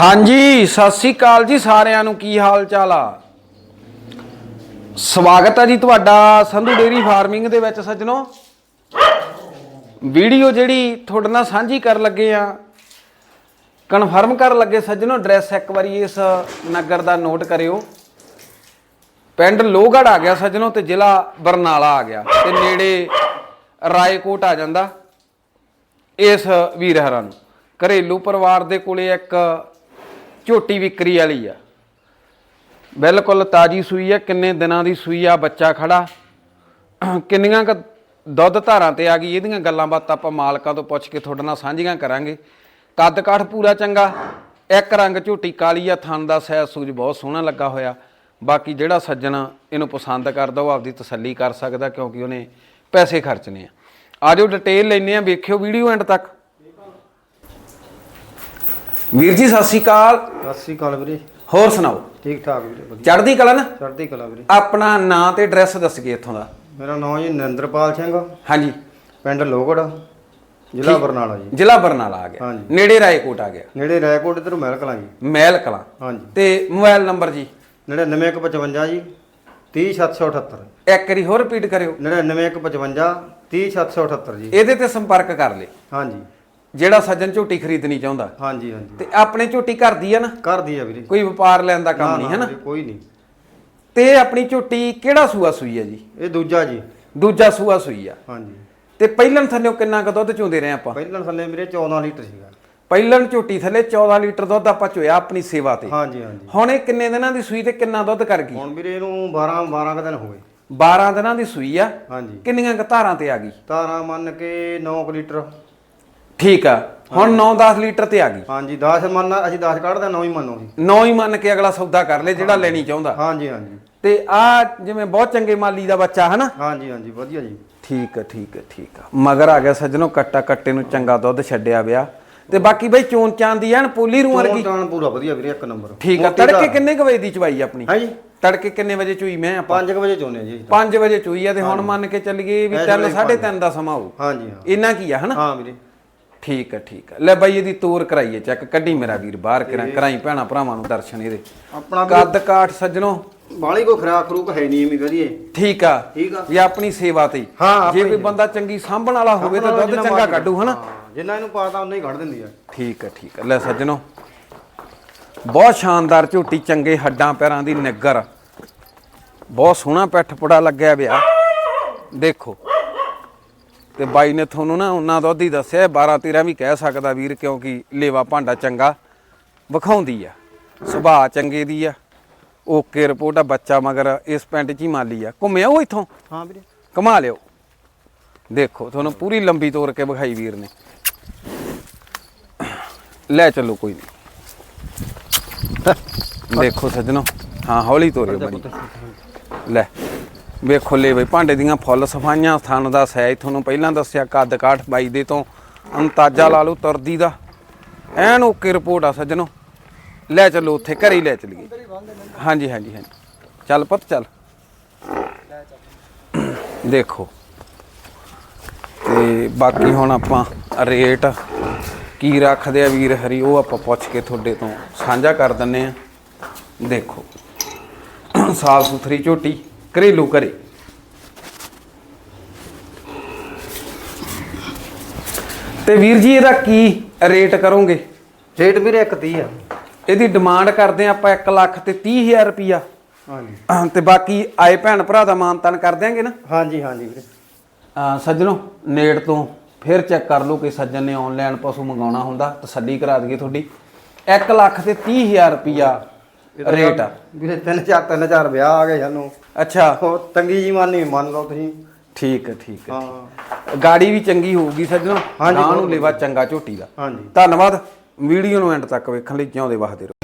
ਹਾਂਜੀ, ਸਤਿ ਸ੍ਰੀ ਅਕਾਲ ਜੀ ਸਾਰਿਆਂ ਨੂੰ। ਕੀ ਹਾਲ ਚਾਲ ਆ? ਸਵਾਗਤ ਹੈ ਜੀ ਤੁਹਾਡਾ ਸੰਧੂ ਡੇਰੀ ਫਾਰਮਿੰਗ ਦੇ ਵਿੱਚ ਸੱਜਣੋ। ਵੀਡੀਓ ਜਿਹੜੀ ਤੁਹਾਡੇ ਨਾਲ ਸਾਂਝੀ ਕਰਨ ਲੱਗੇ ਆ। ਕਨਫਰਮ ਕਰਨ ਲੱਗੇ ਸੱਜਣੋ, ਐਡਰੈਸ ਇੱਕ ਵਾਰੀ ਇਸ ਨਗਰ ਦਾ ਨੋਟ ਕਰਿਓ। ਪਿੰਡ ਲੋਹਗੜ੍ਹ ਆ ਗਿਆ ਸੱਜਣੋ ਤੇ ਜ਼ਿਲ੍ਹਾ ਬਰਨਾਲਾ ਆ ਗਿਆ ਤੇ ਨੇੜੇ ਰਾਏਕੋਟ ਆ ਜਾਂਦਾ। ਇਸ ਵੀਰ ਹਰਾਂ ਨੂੰ। ਘਰੇਲੂ ਪਰਿਵਾਰ ਦੇ ਕੋਲੇ ਇੱਕ ਝੋਟੀ ਵਿਕਰੀ ਵਾਲੀ ਆ। ਬਿਲਕੁਲ ਤਾਜੀ ਸੂਈ ਆ, ਕਿੰਨੇ ਦਿਨਾਂ ਦੀ ਸੂਈ ਆ, ਬੱਚਾ ਖੜਾ। ਕਿੰਨੀਆਂ ਕ ਦੁੱਧ ਧਾਰਾਂ ਤੇ ਆ ਗਈ, ਇਹਦੀਆਂ ਗੱਲਾਂ ਬਾਤਾਂ ਆਪਾਂ ਮਾਲਕਾਂ ਤੋਂ ਪੁੱਛ ਕੇ ਤੁਹਾਡੇ ਨਾਲ ਸਾਂਝੀਆਂ ਕਰਾਂਗੇ। ਕੱਦ ਕਾਠ ਪੂਰਾ ਚੰਗਾ, ਇੱਕ ਰੰਗ ਝੋਟੀ ਕਾਲੀ ਆ, ਥਣ ਦਾ ਸੈਜ ਸੂਜ ਬਹੁਤ ਸੋਹਣਾ ਲੱਗਾ ਹੋਇਆ। ਬਾਕੀ ਜਿਹੜਾ ਸੱਜਣ ਇਹਨੂੰ ਪਸੰਦ ਕਰਦਾ ਉਹ ਆਪਦੀ ਤਸੱਲੀ ਕਰ ਸਕਦਾ ਕਿਉਂਕਿ ਉਹਨੇ ਪੈਸੇ ਖਰਚਨੇ ਆ। ਆਜੋ ਡਿਟੇਲ ਲੈਨੇ ਆ, ਵੇਖਿਓ ਵੀਡੀਓ ਐਂਡ ਤੱਕ। ਵੀਰ ਜੀ ਸਤਿ ਸ਼੍ਰੀ ਅਕਾਲ। ਸਤਿ ਸ੍ਰੀ ਅਕਾਲ ਵੀਰੇ। ਹੋਰ ਸੁਣਾਓ? ਠੀਕ ਠਾਕ ਵੀਰੇ ਵਧੀਆ। ਚੜ੍ਹਦੀ ਕਲਾ ਨਾ? ਚੜ੍ਹਦੀ ਕਲਾ ਵੀਰੇ। ਆਪਣਾ ਨਾਂ ਤੇ ਐਡਰੈਸ ਦੱਸ ਕੇ ਇੱਥੋਂ ਦਾ। ਮੇਰਾ ਨਾਮ ਜੀ ਨਰਿੰਦਰਪਾਲ ਸਿੰਘ ਹਾਂਜੀ। ਪਿੰਡ ਲੋਗੜ ਜ਼ਿਲ੍ਹਾ ਬਰਨਾਲਾ ਜੀ। ਜ਼ਿਲ੍ਹਾ ਬਰਨਾਲਾ ਆ ਗਿਆ। ਹਾਂਜੀ। ਨੇੜੇ ਰਾਏਕੋਟ ਆ ਗਿਆ। ਨੇੜੇ ਰਾਏਕੋਟ ਇਧਰ ਮਹਿਲ ਕਲਾਂ ਜੀ। ਮਹਿਲ ਕਲਾਂ। ਹਾਂਜੀ। ਤੇ ਮੋਬਾਈਲ ਨੰਬਰ ਜੀ? 99155 ਜੀ 30778 ਇੱਕ ਵਾਰੀ ਹੋਰ ਰਿਪੀਟ ਕਰਿਓ। 99155 30778 ਜੀ। ਇਹਦੇ ਤੇ ਸੰਪਰਕ ਕਰ ਲੇ ਹਾਂਜੀ। ਜਿਹੜਾ ਸੱਜਣ ਝੋਟੀ ਖਰੀਦਣੀ ਚਾਹੁੰਦਾ। ਹਾਂਜੀ ਹਾਂਜੀ। ਤੇ ਆਪਣੇ ਝੋਟੀ ਘਰ ਦੀ ਆ ਨਾ? ਦੀ ਆ ਵੀਰੇ ਕੋਈ ਵਪਾਰ ਲੈਣ ਦਾ ਕੰਮ ਨਹੀਂ ਹੈ ਨਾ ਕੋਈ ਨਹੀਂ। ਤੇ ਆਪਣੀ ਝੋਟੀ ਕਿਹੜਾ ਸੂਆ ਸੂਈ ਆ ਜੀ? ਇਹ ਦੂਜਾ ਜੀ। ਦੂਜਾ ਸੂਆ ਸੂਈ ਆ। ਹਾਂਜੀ। ਤੇ ਪਹਿਲਣ ਥੱਲੇ ਕਿੰਨਾ ਕੁ ਦੁੱਧ ਚੋਂਦੇ ਰਹੇ ਆਪਾਂ? ਪਹਿਲਾਂ ਥੱਲੇ ਵੀਰੇ 14 ਲੀਟਰ ਸੀਗਾ। ਪਹਿਲਣ ਝੋਟੀ ਥੱਲੇ 14 ਲੀਟਰ ਦੁੱਧ ਆਪਾਂ ਚੋਇਆ ਆਪਣੀ ਸੇਵਾ ਤੇ। ਹਾਂਜੀ ਹਾਂਜੀ। ਹੁਣ ਇਹ ਕਿੰਨੇ ਦਿਨਾਂ ਦੀ ਸੂਈ ਤੇ ਕਿੰਨਾ ਦੁੱਧ ਕਰ ਗਈ? ਹੁਣ ਵੀਰੇ ਇਹਨੂੰ 12 12 ਕੁ ਦਿਨ ਹੋ ਗਏ। 12 ਦਿਨਾਂ ਦੀ ਸੂਈ ਆ। ਹਾਂਜੀ। ਕਿੰਨੀਆਂ ਕੁ ਧਾਰਾਂ ਤੇ ਆ ਗਈ? ਤਾਰਾ ਮੰਨ ਕੇ 9 ਲੀਟਰ। ਠੀਕ ਆ। ਹੁਣ 9-10 ਲੀਟਰ ਤੇ ਆ ਗਈ। ਹਾਂਜੀ 10 ਮੰਨ ਅਸੀਂ 10 ਕੱਢਦੇ 9 ਹੀ ਮੰਨੋ ਜੀ। 9 ਹੀ ਮੰਨ ਕੇ ਅਗਲਾ ਸੌਦਾ ਕਰ ਲੇ ਜਿਹੜਾ ਲੈਣੀ ਚਾਹੁੰਦਾ। ਹਾਂਜੀ ਹਾਂਜੀ। ਤੇ ਆ ਜਿਵੇਂ ਬਹੁਤ ਚੰਗੇ ਮਾਲੀ ਦਾ ਬੱਚਾ ਹਨਾ? ਹਾਂਜੀ ਹਾਂਜੀ ਵਧੀਆ ਜੀ। ਠੀਕ ਆ ਠੀਕ ਆ ਠੀਕ ਆ। ਮਗਰ ਆ ਗਿਆ ਸੱਜਣੋ ਕੱਟਾ ਕੱਟੇ ਨੂੰ ਚੰਗਾ ਦੁੱਧ ਛੱਡਿਆ ਵਿਆ। ਤੇ ਬਾਕੀ ਬਈ ਚੋਣ ਚਾਂਦ ਦੀ ਐਨ ਪੋਲੀ ਰੂ ਵਰਗੀ। ਟਾਣ ਪੂਰਾ ਵਧੀਆ ਵੀਰੇ ਇੱਕ ਨੰਬਰ। ਠੀਕ ਆ ਤੜਕੇ ਕਿੰਨੇ ਕੁ ਵਜੇ ਦੀ ਚਵਾਈ ਆਪਣੀ? ਹਾਂਜੀ ਤੜਕੇ ਕਿੰਨੇ ਵਜੇ ਚੋਈ ਮੈਂ ਆਪਾਂ? 5 ਵਜੇ ਚੋਨੇ ਜੀ। 5 ਵਜੇ ਚੋਈ ਆ ਤੇ ਹੁਣ ਮੰਨ ਕੇ ਚੱਲੀਏ ਵੀ ਇਸ ਤਿੰਨ ਵੇਲੇ ਸਾਢੇ ਤਿੰਨ ਦਾ ਸਮਾਂ ਹੋਊ। ਹਾਂਜੀ ਹਾਂ। ਇੰਨਾ ਕੀ ਆ ਹਨਾ? ਹਾਂ ਵੀਰੇ। ਠੀਕ ਆ ਠੀਕ ਆ ਲੈ ਬਾਈ ਇਹਦੀ ਤੋਰ ਕਰਾਈਏ ਚੈੱਕ ਕੱਢੀ ਮੇਰਾ ਵੀਰ ਬਾਹਰ ਕਰਾਂ ਕਰਾਈ ਭੈਣਾ ਭਰਾਵਾਂ ਨੂੰ ਦਰਸ਼ਨ ਇਹਦੇ। ਆਪਣਾ ਕੱਦ ਕਾਠ ਸੱਜਣੋ। ਬਾਲੀ ਕੋ ਖਰਾਕ ਖਰੂਕ ਹੈ ਨਹੀਂ ਐਵੇਂ ਵਧੀਆ ਠੀਕ ਆ। ਠੀਕ ਆ। ਇਹ ਆਪਣੀ ਸੇਵਾ ਤੇ ਹੀ। ਹਾਂ, ਜੇ ਕੋਈ ਬੰਦਾ ਚੰਗੀ ਸਾਂਭਣ ਵਾਲਾ ਹੋਵੇ ਤਾਂ ਦੁੱਧ ਚੰਗਾ ਕੱਢੂ ਹਨਾ? ਜਿੰਨਾ ਇਹਨੂੰ ਪਾਤਾ ਉਨਾ ਹੀ ਕੱਢ ਦਿੰਦੀ ਆ। ਠੀਕ ਆ ਠੀਕ ਆ ਲੈ ਸੱਜਣੋ ਬਹੁਤ ਸ਼ਾਨਦਾਰ ਝੋਟੀ ਚੰਗੇ ਹੱਡਾਂ ਪੈਰਾਂ ਦੀ ਨਿੱਗਰ। ਬਹੁਤ ਸੋਹਣਾ ਪਿੱਠ ਪੁੜਾ ਲੱਗਿਆ ਵਿਆ ਦੇਖੋ ਤੇ ਬਾਈ ਨੇ ਤੁਹਾਨੂੰ ਨਾ ਉਹਨਾਂ ਦੁੱਧ ਹੀ ਦੱਸਿਆ 12 13 ਵੀ ਕਹਿ ਸਕਦਾ ਵੀਰ ਕਿਉਂਕਿ ਲੇਵਾ ਭਾਂਡਾ ਚੰਗਾ ਵਿਖਾਉਂਦੀ ਆ ਸੁਭਾਅ ਚੰਗੇ ਦੀ ਆ ਓਕੇ ਰਿਪੋਰਟ ਆ ਬੱਚਾ ਮਗਰ ਇਸ ਪਿੰਡ 'ਚ ਹੀ ਮਾਲੀ ਆ। ਘੁੰਮਿਆ ਉਹ ਇੱਥੋਂ? ਹਾਂ ਵੀਰੇ। ਕਮਾ ਲਿਓ। ਦੇਖੋ ਤੁਹਾਨੂੰ ਪੂਰੀ ਲੰਬੀ ਤੋਰ ਕੇ ਵਿਖਾਈ ਵੀਰ ਨੇ। ਲੈ ਚੱਲੋ ਕੋਈ ਨਹੀਂ ਦੇਖੋ ਸੱਜਣੋ ਹਾਂ ਹੌਲੀ ਤੋਰਿਓ ਲੈ। ਵੇਖੋ ਲੈ ਬਈ, ਭਾਂਡੇ ਦੀਆਂ ਫੁੱਲ ਸਫਾਈਆਂ ਥਣ ਦਾ ਸੈਜ ਤੁਹਾਨੂੰ ਪਹਿਲਾਂ ਦੱਸਿਆ ਕੱਦ ਕਾਠ ਬਾਈ ਦੇ ਤੋਂ ਅੰਤਾਜਾ ਲਾ ਲਓ ਤੁਰਦੀ ਦਾ। ਐਨ ਓਕੇ ਰਿਪੋਰਟ ਆ ਸੱਜਣੋ। ਲੈ ਚੱਲੋ ਉੱਥੇ, ਘਰੇ ਹੀ ਲੈ ਚਲੀਏ। ਹਾਂਜੀ ਹਾਂਜੀ ਹਾਂਜੀ। ਚੱਲ ਪੁੱਤ, ਚੱਲ। ਦੇਖੋ। ਤੇ ਬਾਕੀ ਹੁਣ ਆਪਾਂ ਰੇਟ ਕੀ ਰੱਖਦੇ ਆ ਵੀਰ ਹਰੀ, ਉਹ ਆਪਾਂ ਪੁੱਛ ਕੇ ਤੁਹਾਡੇ ਤੋਂ ਸਾਂਝਾ ਕਰ ਦਿੰਨੇ ਆ। ਦੇਖੋ। ਸਾਫ਼ ਸੁਥਰੀ ਝੋਟੀ। ਘਰੇਲੂ ਘਰੇ। ਤੇ ਵੀਰ ਜੀ ਇਹਦਾ ਕੀ ਰੇਟ ਕਰੋਗੇ? ਰੇਟ ਵੀਰੇ 130 ਆ। ਇਹਦੀ ਡਿਮਾਂਡ ਕਰਦੇ ਆ ਆਪਾਂ 1 ਲੱਖ ਤੇ 30000 ਰੁਪਿਆ ਹਾਂਜੀ। ਤੇ ਬਾਕੀ ਆਏ ਭੈਣ ਭਰਾ ਦਾ ਮਾਨਤਨ ਕਰ ਦਿਆਂਗੇ ਨਾ? ਹਾਂਜੀ ਹਾਂਜੀ ਵੀਰੇ। ਸੱਜਣੋ ਨੇੜ ਤੋਂ ਫਿਰ ਚੈੱਕ ਕਰ ਲਓ ਕਿ ਸੱਜਣ ਨੇ ਆਨਲਾਈਨ ਪਸ਼ੂ ਮੰਗਾਉਣਾ ਹੁੰਦਾ ਤਸੱਲੀ ਕਰਾ ਦਈਏ ਤੁਹਾਡੀ। 1 ਲੱਖ ਤੇ 30000 ਰੁਪਿਆ ਰੇਟ ਆ। ਵੀਰੇ ਤਿੰਨ ਚਾਰ ਤਿੰਨ ਚਾਰ ਵਿਆਹ ਆ ਗਏ ਸਾਨੂੰ। ਅੱਛਾ। ਉਹ ਤੰਗੀ ਜੀ ਮਾਨੀ ਮੰਨ ਲਓ ਤੁਸੀਂ। ਠੀਕ ਹੈ ਠੀਕ ਹੈ ਹਾਂ। ਗਾੜੀ ਵੀ ਚੰਗੀ ਹੋਊਗੀ ਸੱਜਣੋ। ਹਾਂਜੀ, ਨੂੰ ਲੇਵਾ ਚੰਗਾ ਝੋਟੀ ਦਾ। ਹਾਂਜੀ। ਧੰਨਵਾਦ। ਵੀਡੀਓ ਨੂੰ ਐਂਡ ਤੱਕ ਵੇਖਣ ਲਈ ਜਿਉਂਦੇ ਰਹੋ।